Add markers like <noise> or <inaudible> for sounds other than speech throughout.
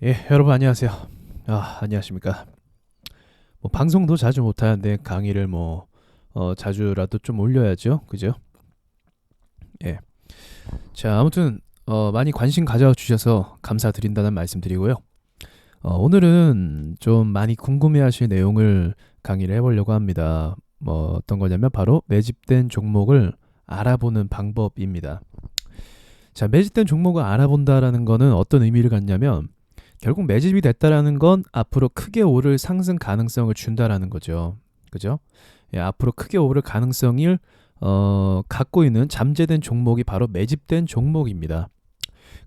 예, 여러분 안녕하세요. 아, 안녕하십니까. 뭐 방송도 자주 못 하는데 강의를 뭐 어, 자주라도 좀 올려야죠. 그죠? 예. 자, 아무튼 어, 많이 관심 가져 주셔서 감사드린다는 말씀드리고요. 어, 오늘은 좀 많이 궁금해 하실 내용을 강의를 해 보려고 합니다. 뭐 어떤 거냐면 바로 매집된 종목을 알아보는 방법입니다. 자, 매집된 종목을 알아본다라는 거는 어떤 의미를 갖냐면 결국 매집이 됐다라는 건 앞으로 크게 오를 상승 가능성을 준다라는 거죠. 그죠? 예, 앞으로 크게 오를 가능성을 어, 갖고 있는 잠재된 종목이 바로 매집된 종목입니다.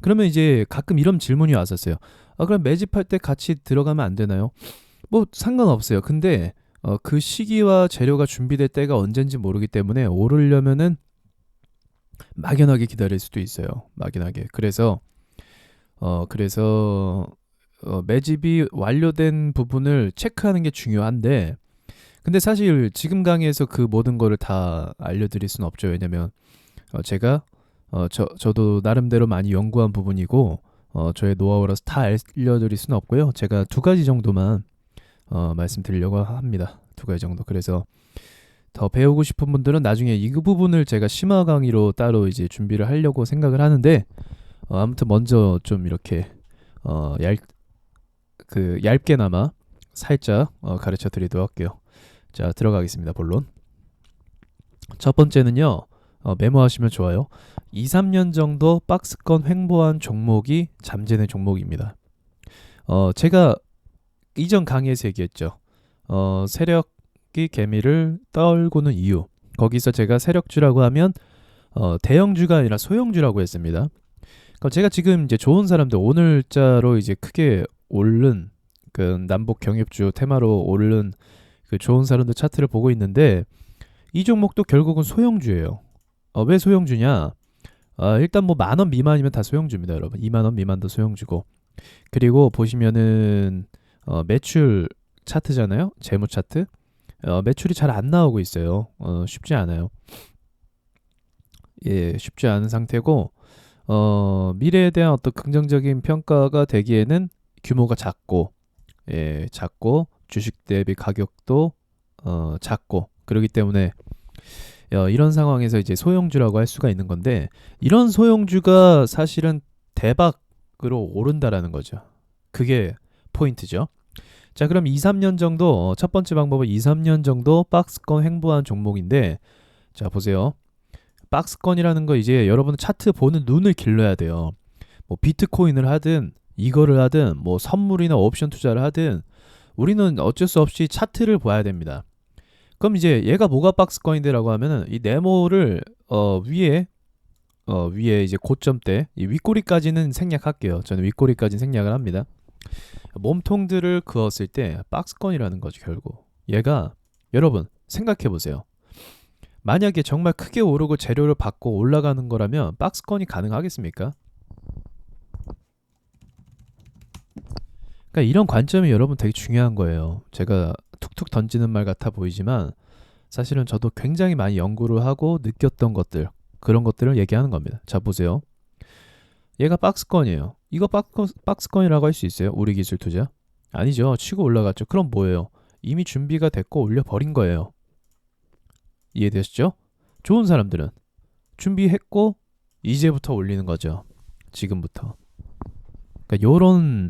그러면 이제 가끔 이런 질문이 왔었어요. 아, 그럼 매집할 때 같이 들어가면 안 되나요? 뭐 상관없어요. 근데 어, 그 시기와 재료가 준비될 때가 언젠지 모르기 때문에 오르려면은 막연하게 기다릴 수도 있어요. 막연하게. 그래서 어 그래서 어, 매집이 완료된 부분을 체크하는 게 중요한데 근데 사실 지금 강의에서 그 모든 거를 다 알려드릴 수는 없죠. 왜냐면 어, 제가 어, 저, 저도 나름대로 많이 연구한 부분이고 어, 저의 노하우라서 다 알려드릴 수는 없고요. 제가 두 가지 정도만 어, 말씀드리려고 합니다. 두 가지 정도. 그래서 더 배우고 싶은 분들은 나중에 이 부분을 제가 심화 강의로 따로 이제 준비를 하려고 생각을 하는데 어, 아무튼 먼저 좀 이렇게 어, 얇, 그 얇게나마 살짝 어, 가르쳐 드리도록 할게요. 자 들어가겠습니다. 본론. 첫 번째는요. 어, 메모하시면 좋아요. 2, 3년 정도 박스권 횡보한 종목이 잠재된 종목입니다. 어, 제가 이전 강의에서 얘기했죠. 어, 세력이 개미를 떨고는 이유. 거기서 제가 세력주라고 하면 어, 대형주가 아니라 소형주라고 했습니다. 그럼 제가 지금 이제 좋은 사람들 오늘자로 이제 크게 오른 그 남북 경협주 테마로 오른 그 좋은 사람들 차트를 보고 있는데 이 종목도 결국은 소형주예요. 어, 왜 소형주냐? 어, 일단 뭐 만 원 미만이면 다 소형주입니다, 여러분. 2만 원 미만도 소형주고. 그리고 보시면은 어, 매출 차트잖아요. 재무 차트. 어, 매출이 잘 안 나오고 있어요. 어, 쉽지 않아요. 예, 쉽지 않은 상태고 어, 미래에 대한 어떤 긍정적인 평가가 되기에는 규모가 작고 예, 작고 주식 대비 가격도 어, 작고 그렇기 때문에 어, 이런 상황에서 이제 소형주라고 할 수가 있는 건데 이런 소형주가 사실은 대박으로 오른다라는 거죠. 그게 포인트죠. 자, 그럼 2, 3년 정도 어, 첫 번째 방법은 2, 3년 정도 박스권 횡보한 종목인데 자, 보세요. 박스권이라는 거 이제 여러분 차트 보는 눈을 길러야 돼요. 뭐 비트코인을 하든 이거를 하든 뭐 선물이나 옵션 투자를 하든 우리는 어쩔 수 없이 차트를 봐야 됩니다. 그럼 이제 얘가 뭐가 박스권인데라고 하면은 이 네모를 어 위에 어 위에 이제 고점대 이 윗꼬리까지는 생략할게요. 저는 윗꼬리까지 생략을 합니다. 몸통들을 그었을 때 박스권이라는 거죠 결국. 얘가 여러분 생각해 보세요. 만약에 정말 크게 오르고 재료를 받고 올라가는 거라면 박스권이 가능하겠습니까? 그러니까 이런 관점이 여러분 되게 중요한 거예요. 제가 툭툭 던지는 말 같아 보이지만 사실은 저도 굉장히 많이 연구를 하고 느꼈던 것들 그런 것들을 얘기하는 겁니다. 자 보세요. 얘가 박스권이에요. 이거 박스, 권 이라고 할 수 있어요? 우리 기술 투자? 아니죠. 치고 올라갔죠. 그럼 뭐예요? 이미 준비가 됐고 올려버린 거예요. 이해되셨죠? 좋은 사람들은 준비했고 이제부터 올리는 거죠. 지금부터. 그러니까 요런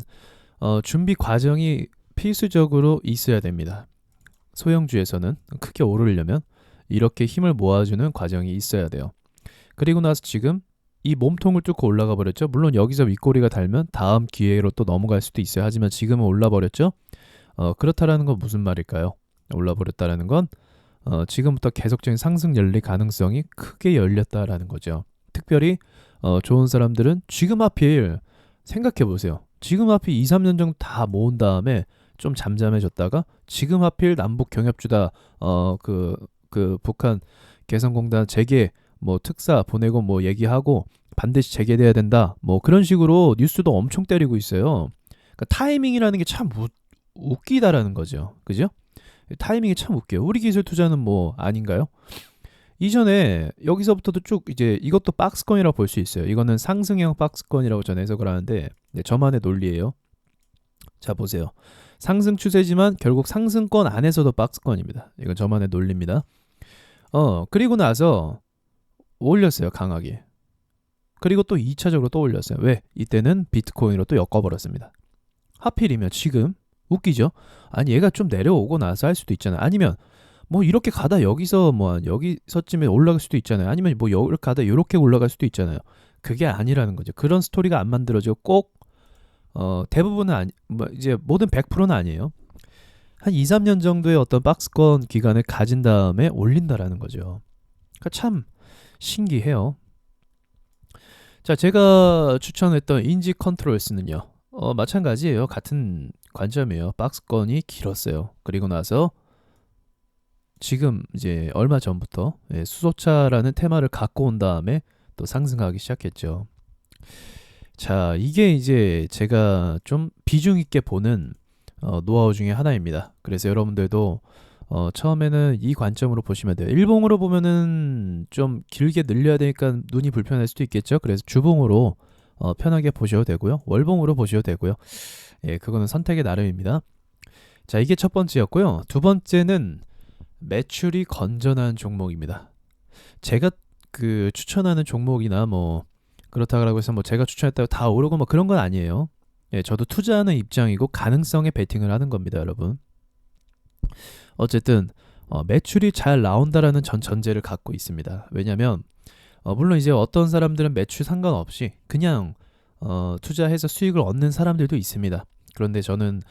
어, 준비 과정이 필수적으로 있어야 됩니다. 소형주에서는 크게 오르려면 이렇게 힘을 모아주는 과정이 있어야 돼요. 그리고 나서 지금 이 몸통을 뚫고 올라가 버렸죠. 물론 여기서 윗꼬리가 달면 다음 기회로 또 넘어갈 수도 있어요. 하지만 지금은 올라 버렸죠. 어, 그렇다라는 건 무슨 말일까요? 올라 버렸다라는 건 어, 지금부터 계속적인 상승 열릴 가능성이 크게 열렸다라는 거죠. 특별히 어, 좋은 사람들은 지금 하필 생각해 보세요. 지금 하필 2, 3년 정도 다 모은 다음에 좀 잠잠해졌다가 지금 하필 남북 경협주다 어그그 그 북한 개성공단 재개 뭐 특사 보내고 뭐 얘기하고 반드시 재개돼야 된다 뭐 그런 식으로 뉴스도 엄청 때리고 있어요. 그러니까 타이밍이라는 게 참 웃기다라는 거죠. 그죠? 타이밍이 참 웃겨요. 우리 기술 투자는 뭐 아닌가요? 이전에 여기서부터도 쭉 이제 이것도 박스권이라고 볼 수 있어요. 이거는 상승형 박스권이라고 저는 해석을 하는데 네, 저만의 논리예요. 자 보세요. 상승 추세지만 결국 상승권 안에서도 박스권입니다. 이건 저만의 논리입니다. 어 그리고 나서 올렸어요 강하게. 그리고 또 2차적으로 또 올렸어요. 왜? 이때는 비트코인으로 또 엮어버렸습니다. 하필이면 지금 웃기죠? 아니 얘가 좀 내려오고 나서 할 수도 있잖아요. 아니면 뭐 이렇게 가다 여기서 뭐 여기서쯤에 올라갈 수도 있잖아요. 아니면 뭐 이렇게 가다 이렇게 올라갈 수도 있잖아요. 그게 아니라는 거죠. 그런 스토리가 안 만들어지고 꼭 어, 대부분은 아니 뭐 이제 모든 100%는 아니에요. 한 2, 3년 정도의 어떤 박스권 기간을 가진 다음에 올린다라는 거죠. 그러니까 참 신기해요. 자, 제가 추천했던 인지 컨트롤스는요. 어, 마찬가지예요. 같은 관점이에요. 박스권이 길었어요. 그리고 나서 지금 이제 얼마 전부터 예, 수소차라는 테마를 갖고 온 다음에 또 상승하기 시작했죠. 자, 이게 이제 제가 좀 비중 있게 보는 어, 노하우 중에 하나입니다. 그래서 여러분들도 어, 처음에는 이 관점으로 보시면 돼요. 일봉으로 보면은 좀 길게 늘려야 되니까 눈이 불편할 수도 있겠죠. 그래서 주봉으로 어, 편하게 보셔도 되고요. 월봉으로 보셔도 되고요. 예, 그거는 선택의 나름입니다. 자, 이게 첫 번째였고요. 두 번째는 매출이 건전한 종목입니다. 제가 그 추천하는 종목이나 뭐 그렇다고 해서 뭐 제가 추천했다고 다 오르고 뭐 그런 건 아니에요. 예, 저도 투자하는 입장이고 가능성에 베팅을 하는 겁니다, 여러분. 어쨌든 어, 매출이 잘 나온다라는 전 전제를 갖고 있습니다. 왜냐하면 어, 물론 이제 어떤 사람들은 매출 상관없이 그냥 어, 투자해서 수익을 얻는 사람들도 있습니다. 그런데 저는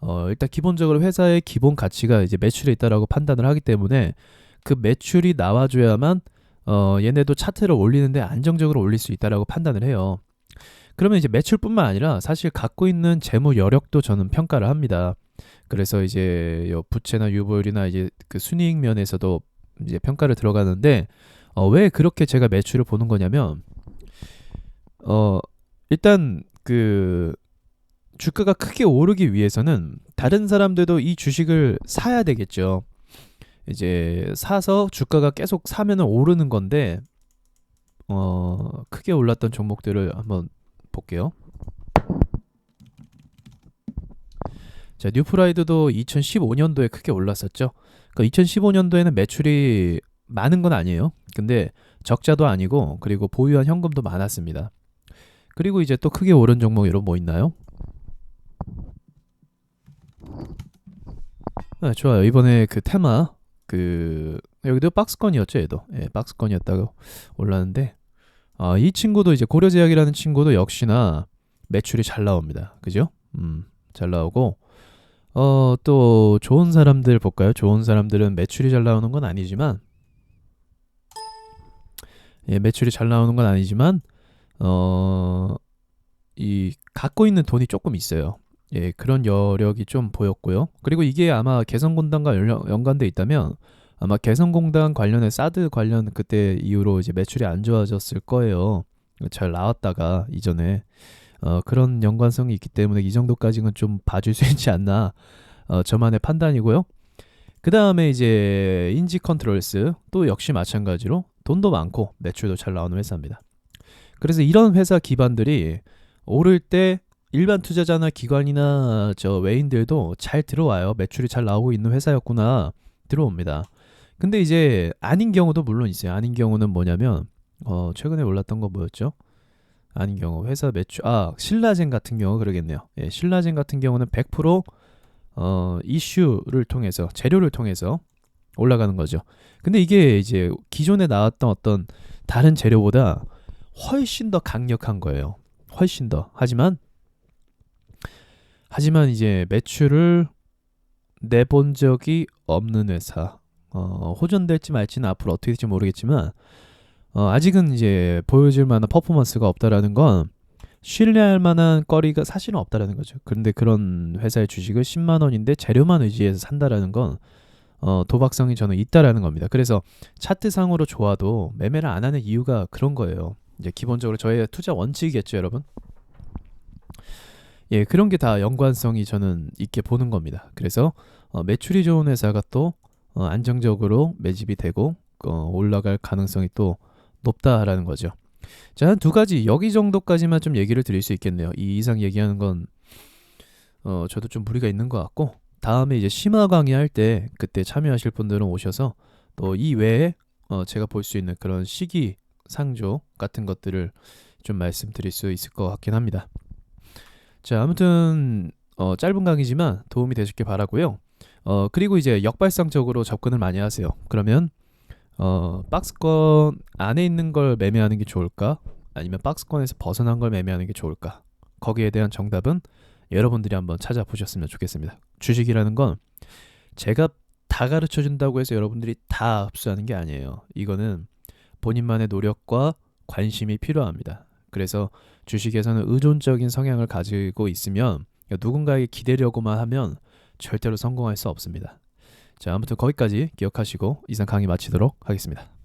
어, 일단 기본적으로 회사의 기본 가치가 이제 매출에 있다라고 판단을 하기 때문에 그 매출이 나와줘야만 어, 얘네도 차트를 올리는데 안정적으로 올릴 수 있다라고 판단을 해요. 그러면 이제 매출뿐만 아니라 사실 갖고 있는 재무 여력도 저는 평가를 합니다. 그래서 이제 부채나 유보율이나 이제 그 순이익 면에서도 이제 평가를 들어가는데 어, 왜 그렇게 제가 매출을 보는 거냐면 어 일단 그 주가가 크게 오르기 위해서는 다른 사람들도 이 주식을 사야 되겠죠. 이제 사서 주가가 계속 사면은 오르는 건데 어 크게 올랐던 종목들을 한번 볼게요. 자, 뉴프라이드도 2015년도에 크게 올랐었죠. 그러니까 2015년도에는 매출이 많은 건 아니에요. 근데 적자도 아니고 그리고 보유한 현금도 많았습니다. 그리고 이제 또 크게 오른 종목 여러분 뭐 있나요? 네, 좋아요. 이번에 그 테마 그 여기도 박스건이었죠, 얘도. 예, 박스건이었다고 올랐는데 아, 이 친구도 이제 고려제약이라는 친구도 역시나 매출이 잘 나옵니다. 그죠? 음, 잘 나오고 어, 또 좋은 사람들 볼까요? 좋은 사람들은 매출이 잘 나오는 건 아니지만 예, 매출이 잘 나오는 건 아니지만 어, 이 갖고 있는 돈이 조금 있어요. 예, 그런 여력이 좀 보였고요. 그리고 이게 아마 개성공단과 연관돼 있다면 아마 개성공단 관련해 사드 관련 그때 이후로 이제 매출이 안 좋아졌을 거예요. 잘 나왔다가 이전에 어, 그런 연관성이 있기 때문에 이 정도까지는 좀 봐줄 수 <laughs> 있지 않나 어, 저만의 판단이고요. 그 다음에 이제 인지 컨트롤스 또 역시 마찬가지로 돈도 많고 매출도 잘 나오는 회사입니다. 그래서 이런 회사 기반들이 오를 때 일반 투자자나 기관이나 저 외인들도 잘 들어와요. 매출이 잘 나오고 있는 회사였구나 들어옵니다. 근데 이제 아닌 경우도 물론 있어요. 아닌 경우는 뭐냐면 어 최근에 올랐던 거 뭐였죠? 아닌 경우 회사 매출 아 신라젠 같은 경우 그러겠네요. 예, 신라젠 같은 경우는 100% 어, 이슈를 통해서 재료를 통해서 올라가는 거죠. 근데 이게 이제 기존에 나왔던 어떤 다른 재료보다 훨씬 더 강력한 거예요. 훨씬 더. 하지만 하지만 이제 매출을 내본 적이 없는 회사 어, 호전될지 말지는 앞으로 어떻게 될지 모르겠지만 어, 아직은 이제 보여줄 만한 퍼포먼스가 없다라는 건 신뢰할 만한 거리가 사실은 없다라는 거죠. 그런데 그런 회사의 주식을 10만 원인데 재료만 의지해서 산다라는 건 어, 도박성이 저는 있다라는 겁니다. 그래서 차트상으로 좋아도 매매를 안 하는 이유가 그런 거예요. 이제 기본적으로 저의 투자 원칙이겠죠, 여러분. 예, 그런 게 다 연관성이 저는 있게 보는 겁니다. 그래서 어, 매출이 좋은 회사가 또 어, 안정적으로 매집이 되고 어, 올라갈 가능성이 또 높다라는 거죠. 자, 한 두 가지 여기 정도까지만 좀 얘기를 드릴 수 있겠네요. 이 이상 얘기하는 건 어, 저도 좀 무리가 있는 것 같고 다음에 이제 심화 강의할 때 그때 참여하실 분들은 오셔서 또 이 외에 어, 제가 볼 수 있는 그런 시기 상조 같은 것들을 좀 말씀드릴 수 있을 것 같긴 합니다. 자, 아무튼 어, 짧은 강의지만 도움이 되셨길 바라고요. 어, 그리고 이제 역발상적으로 접근을 많이 하세요. 그러면 어, 박스권 안에 있는 걸 매매하는 게 좋을까? 아니면 박스권에서 벗어난 걸 매매하는 게 좋을까? 거기에 대한 정답은 여러분들이 한번 찾아보셨으면 좋겠습니다. 주식이라는 건 제가 다 가르쳐 준다고 해서 여러분들이 다 흡수하는 게 아니에요. 이거는 본인만의 노력과 관심이 필요합니다. 그래서 주식에서는 의존적인 성향을 가지고 있으면 누군가에게 기대려고만 하면 절대로 성공할 수 없습니다. 자, 아무튼 거기까지 기억하시고 이상 강의 마치도록 하겠습니다.